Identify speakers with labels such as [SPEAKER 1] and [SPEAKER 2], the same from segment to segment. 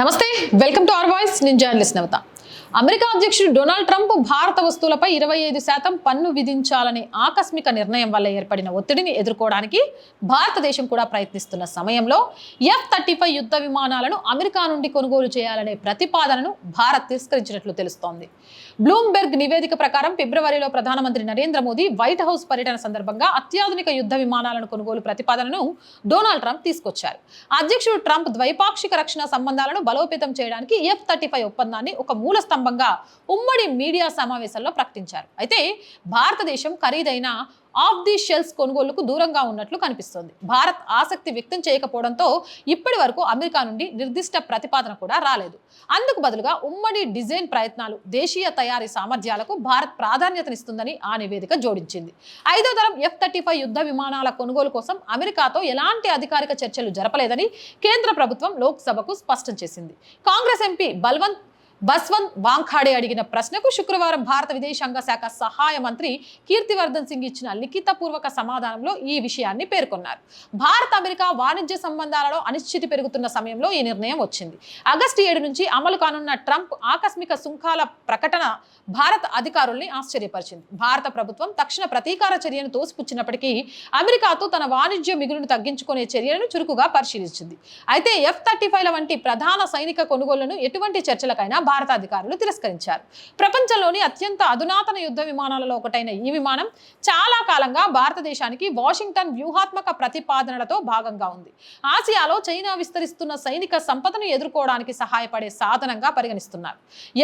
[SPEAKER 1] నమస్తే welcome to our voice. నేను journalist నవత. America అధ్యక్షుడు డొనాల్డ్ ట్రంప్ భారత వస్తువులపై ఇరవై ఐదు శాతం పన్ను విధించాలనే ఆకస్మిక నిర్ణయం వల్ల ఏర్పడిన ఒత్తిడిని ఎదుర్కోవడానికి భారతదేశం కూడా ప్రయత్నిస్తున్న సమయంలో ఎఫ్ థర్టీ ఫైవ్ యుద్ధ విమానాలను అమెరికా నుండి కొనుగోలు చేయాలనే ప్రతిపాదనను భారత్ తిరస్కరించినట్లు తెలుస్తోంది. బ్లూంబెర్గ్ నివేదిక ప్రకారం ఫిబ్రవరిలో ప్రధానమంత్రి నరేంద్ర మోదీ వైట్ హౌస్ పర్యటన సందర్భంగా అత్యాధునిక యుద్ధ విమానాలను కొనుగోలు ప్రతిపాదనను డొనాల్డ్ ట్రంప్ తీసుకొచ్చారు. అధ్యక్షుడు ట్రంప్ ద్వైపాక్షిక రక్షణ సంబంధాలను బలోపేతం చేయడానికి ఎఫ్ థర్టీ ఫైవ్ ఒప్పందాన్ని ఒక మూల స్తంభంగా ఉమ్మడి మీడియా సమావేశంలో ప్రకటించారు. అయితే భారతదేశం ఖరీదైన ఆఫ్ ది షెల్స్ కొనుగోలుకు దూరంగా ఉన్నట్లు కనిపిస్తోంది. భారత్ ఆసక్తి వ్యక్తం చేయకపోవడంతో ఇప్పటి వరకు అమెరికా నుండి నిర్దిష్ట ప్రతిపాదన కూడా రాలేదు. అందుకు బదులుగా ఉమ్మడి డిజైన్ ప్రయత్నాలు దేశీయ తయారీ సామర్థ్యాలకు భారత్ ప్రాధాన్యతనిస్తుందని ఆ నివేదిక జోడించింది. ఐదో తరం ఎఫ్ థర్టీ ఫైవ్ యుద్ధ విమానాల కొనుగోలు కోసం అమెరికాతో ఎలాంటి అధికారిక చర్చలు జరపలేదని కేంద్ర ప్రభుత్వం లోక్సభకు స్పష్టం చేసింది. కాంగ్రెస్ ఎంపీ బల్వంత్ బస్వంత్ వాంఖాడే అడిగిన ప్రశ్నకు శుక్రవారం భారత విదేశాంగ శాఖ సహాయ మంత్రి కీర్తివర్ధన్ సింగ్ ఇచ్చిన లిఖితపూర్వక సమాధానంలో ఈ విషయాన్ని పేర్కొన్నారు. భారత్ అమెరికా వాణిజ్య సంబంధాలలో అనిశ్చితి పెరుగుతున్న సమయంలో ఈ నిర్ణయం వచ్చింది. ఆగస్టు ఏడు నుంచి అమలు కానున్న ట్రంప్ ఆకస్మిక సుంకాల ప్రకటన భారత అధికారుల్ని ఆశ్చర్యపరిచింది. భారత ప్రభుత్వం తక్షణ ప్రతీకార చర్యను తోసిపుచ్చినప్పటికీ అమెరికాతో తన వాణిజ్య మిగులును తగ్గించుకునే చర్యలను చురుకుగా పరిశీలించింది. అయితే ఎఫ్ థర్టీ ఫైవ్ల వంటి ప్రధాన సైనిక కొనుగోళ్ళను ఎటువంటి చర్చలకైనా భారత అధికారులు తిరస్కరించారు. ప్రపంచంలోని అత్యంత అధునాతన యుద్ధ విమానాలలో ఒకటైన ఈ విమానం చాలా కాలంగా భారతదేశానికి వాషింగ్టన్ వ్యూహాత్మక ప్రతిపాదనలతో భాగంగా ఉంది. ఆసియాలో చైనా విస్తరిస్తున్న సైనిక సంపదను ఎదుర్కోవడానికి సహాయపడే సాధనంగా పరిగణిస్తున్నారు.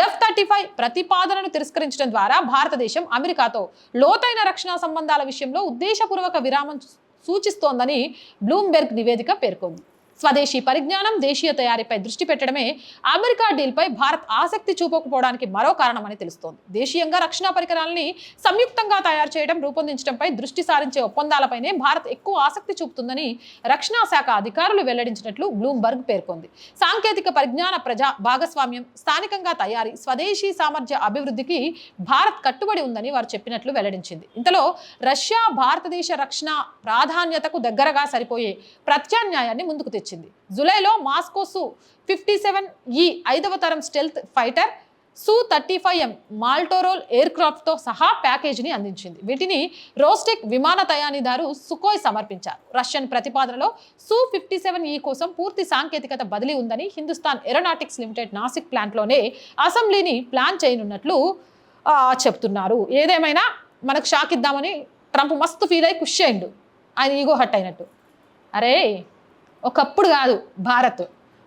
[SPEAKER 1] ఎఫ్ థర్టీ ఫైవ్ ప్రతిపాదనను తిరస్కరించడం ద్వారా భారతదేశం అమెరికాతో లోతైన రక్షణ సంబంధాల విషయంలో ఉద్దేశపూర్వక విరామం సూచిస్తోందని బ్లూంబెర్గ్ నివేదిక పేర్కొంది. స్వదేశీ పరిజ్ఞానం దేశీయ తయారీపై దృష్టి పెట్టడమే అమెరికా డీల్పై భారత్ ఆసక్తి చూపకపోవడానికి మరో కారణమని తెలుస్తోంది. దేశీయంగా రక్షణ పరికరాలని సంయుక్తంగా తయారు చేయడం రూపొందించడంపై దృష్టి సారించే ఒప్పందాలపైనే భారత్ ఎక్కువ ఆసక్తి చూపుతుందని రక్షణ శాఖ అధికారులు వెల్లడించినట్లు బ్లూంబర్గ్ పేర్కొంది. సాంకేతిక పరిజ్ఞాన ప్రజా భాగస్వామ్యం స్థానికంగా తయారీ స్వదేశీ సామర్థ్య అభివృద్ధికి భారత్ కట్టుబడి ఉందని వారు చెప్పినట్లు వెల్లడించింది. ఇంతలో రష్యా భారతదేశ రక్షణ ప్రాధాన్యతకు దగ్గరగా సరిపోయే ప్రత్యామ్నాయాన్ని ముందుకు తెచ్చింది. జులైలో మాస్కో సు ఫిఫ్టీ సెవెన్ ఈ ఐదవ తరం stealth fighter Su thirty five M multirole air క్రాఫ్ట్తో సహా ప్యాకేజీని అందించింది. వీటిని రోస్టెక్ విమాన తయారీదారు సుకోయ్ సమర్పించారు. రష్యన్ ప్రతిపాదనలో సు ఫిఫ్టీ సెవెన్ ఈ కోసం పూర్తి సాంకేతికత బదిలీ ఉందని హిందుస్థాన్ ఏరోనాటిక్స్ లిమిటెడ్ నాసిక్ ప్లాంట్లోనే అసెంబ్లీని ప్లాన్ చేయనున్నట్లు చెప్తున్నారు. ఏదేమైనా మనకు షాక్ ఇద్దామని ట్రంప్ మస్తు ఫీల్ అయి ఖుషి అయిండు. ఆయన ఈగో హట్ అయినట్టు. అరే! ఒకప్పుడు కాదు భారత్.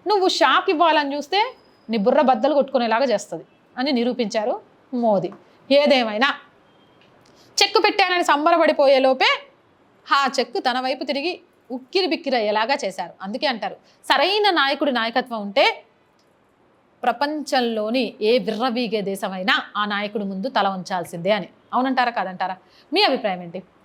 [SPEAKER 1] నువ్వు షాక్ ఇవ్వాలని చూస్తే నీ బుర్ర బద్దలు కొట్టుకునేలాగా చేస్తుంది అని నిరూపించారు మోదీ. ఏదేమైనా. చెక్కు పెట్టానని సంబరపడిపోయే లోపే ఆ చెక్కు తన వైపు తిరిగి ఉక్కిరి బిక్కిరి అయ్యేలాగా చేశారు. అందుకే అంటారు సరైన నాయకుడి నాయకత్వం ఉంటే ప్రపంచంలోని ఏ విర్రవీగే దేశమైనా ఆ నాయకుడి ముందు తల ఉంచాల్సిందే అని. అవునంటారా కాదంటారా? మీ అభిప్రాయం ఏంటి?